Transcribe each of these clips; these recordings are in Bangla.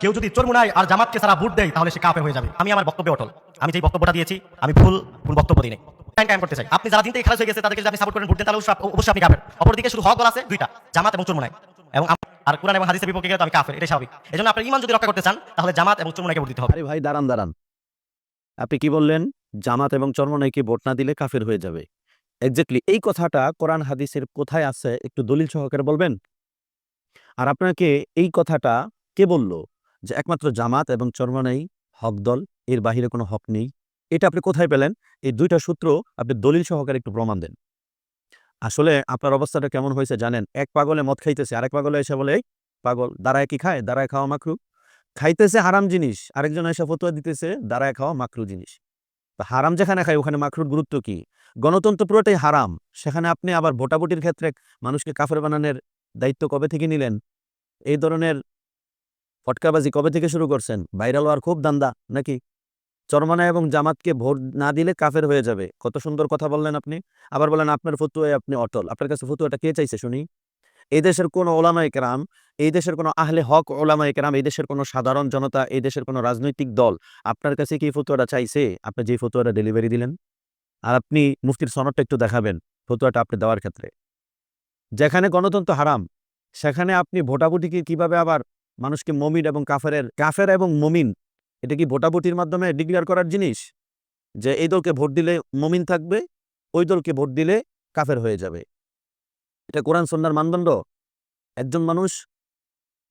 কেউ যদি চরমুনায় আর জামাতকে সারা ভোট দেয়, তাহলে সে কাফের হয়ে যাবে। আমি আমার বক্তব্যে অটল। আমি যেই বক্তব্যটা দিয়েছি, আমি ভুল ভুল বক্তব্য দিই করতে চাই। আপনি যারা দিন থেকে খারাপ হয়ে গেছে, তাদেরকে যদি আপনি সাপোর্ট করেন, ভোট দেন, তাহলে অবশ্যই আপনি কাফের। অপরদিকে শুধু হক আছে, দুইটা। জামাত এবং চরমুনায় এবং আর কোরআন এবং হাদিসের বিপক্ষে আমি কাফের, এটাই স্বাভাবিক। এই জন্য আপনার ইমান যদি রক্ষা করতে চান, তাহলে জামাত এবং চরমুনাইকে ভোট দিতে হবে। ভাই, দাঁড়ান দাঁড়ান। আপনি কি বললেন? জামাত এবং চরমনাইকে ভোট না দিলে কাফের হয়ে যাবে? এক্স্যাক্টলি এই কথাটা কোরআন হাদিসের কোথায় আছে, একটু দলিল সহকারে বলবেন? আর আপনাকে এই কথাটা কে বলল? যে একমাত্র জামাত এবং চরমনাই হক দল, এর বাহিরে কোনো হক নেই। এটা আপনি কোথায় পেলেন? এই দুইটা সূত্র আপনি দলিল সহকারে একটু প্রমাণ দেন। আসলে আপনার অবস্থাটা কেমন হয়েছে জানেন? এক পাগলে মদ খাইতেছে, আরেক পাগলে এসে বলে, "এই পাগল, দাঁড়ায় কি খায়? দাঁড়ায় খাওয়া মাকরু খাইতেছে হারাম জিনিস, আরেকজন এসে ফতোয়া দিতেছে, দাঁড়ায় খাওয়া মাকরু জিনিস। হারাম যেখানে খায়, ওখানে মাকরুর গুরুত্ব কি? গণতন্ত্র পুরোটাই হারাম। সেখানে আপনি আবার ভোটাভুটির ক্ষেত্রে মানুষকে কাফের বানানোর দায়িত্ব কবে থেকে নিলেন? এই ধরনের ফটকাবাজি কবে থেকে শুরু করছেন? ভাইরাল হওয়ার খুব দান্দা নাকি? চরমানা এবং জামাতকে ভোট না দিলে কাফের হয়ে যাবে। কত সুন্দর কথা বললেন আপনি। আবার বলেন, আপনার ফতুয়ায় আপনি অটল। আপনার কাছে ফতুয়াটা কে চাইছে শুনি? এই দেশের কোনো ওলামায় কেরাম, এই দেশের কোনো আহলে হক ওলামায় কেরাম, এই দেশের কোনো সাধারণ জনতা, এই দেশের কোনো রাজনৈতিক দল, আপনার কাছে কি ফতুয়াটা চাইছে? আপনি যে ফতুয়াটা ডেলিভারি দিলেন? আর আপনি মুফতির সনদটা একটু দেখাবেন, ফতুয়াটা আপনি দেওয়ার ক্ষেত্রে। যেখানে গণতন্ত্র হারাম, সেখানে আপনি ভোটাভুটিকে কীভাবে আবার মানুষকে মমিন এবং কাফেরের, কাফের এবং মমিন, এটা কি ভোটাভুটির মাধ্যমে ডিক্লেয়ার করার জিনিস? যে এই দলকে ভোট দিলে মমিন থাকবে, ওই দলকে ভোট দিলে কাফের হয়ে যাবে। এটা কোরআন সন্ন্যার মানদণ্ড। একজন মানুষ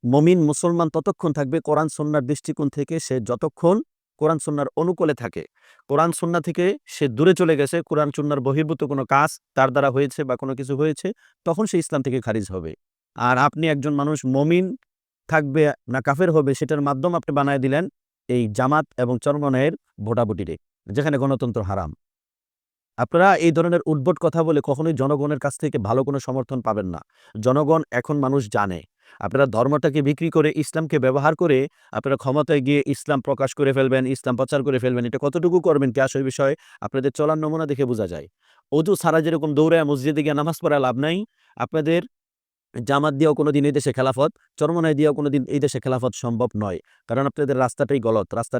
মমিন মুসলমান ততক্ষণ থাকবে কোরআন সন্ন্যার দৃষ্টিকোণ থেকে সে যতক্ষণ কোরআন সন্ন্যার অনুকূলে থাকে। কোরআন সন্না থেকে সে দূরে চলে গেছে, কোরআন সন্ন্যার বহির্ভূত কোনো কাজ তার দ্বারা হয়েছে বা কোনো কিছু হয়েছে, তখন সে ইসলাম থেকে খারিজ হবে। আর আপনি একজন মানুষ মমিন থাকবে না কাফের হবে সেটার মাধ্যম আপনি বানায় দিলেন এই জামাত এবং চরমনের ভোটাভুটিরে, যেখানে গণতন্ত্র হারাম। আপনারা এই ধরনের উদ্ভট কথা বলে কখনোই জনগণের কাছ থেকে ভালো কোনো সমর্থন পাবেন না। জনগণ এখন মানুষ জানে। আপনারা ধর্মটাকে বিক্রি করে ইসলামকে ব্যবহার করে আপনারা ক্ষমতায় গিয়ে ইসলাম প্রকাশ করে ফেলবেন, ইসলাম প্রচার করে ফেলবেন, এটা কতটুকু করবেন কি আসল বিষয় আপনাদের চলার নমুনা দেখে বোঝা যায়। অজু সারা যেরকম দৌড়ায় মসজিদে গিয়ে নামাজ পড়া লাভ নাই, আপনাদের জামাত দিয়েও কোনো দিন এই দেশে খেলাফত চরমনায় দিয়েও কোনো দিন এই দেশে খেলাফত সম্ভব নয়। কারণ আপনাদের রাস্তাটাই গলত। রাস্তা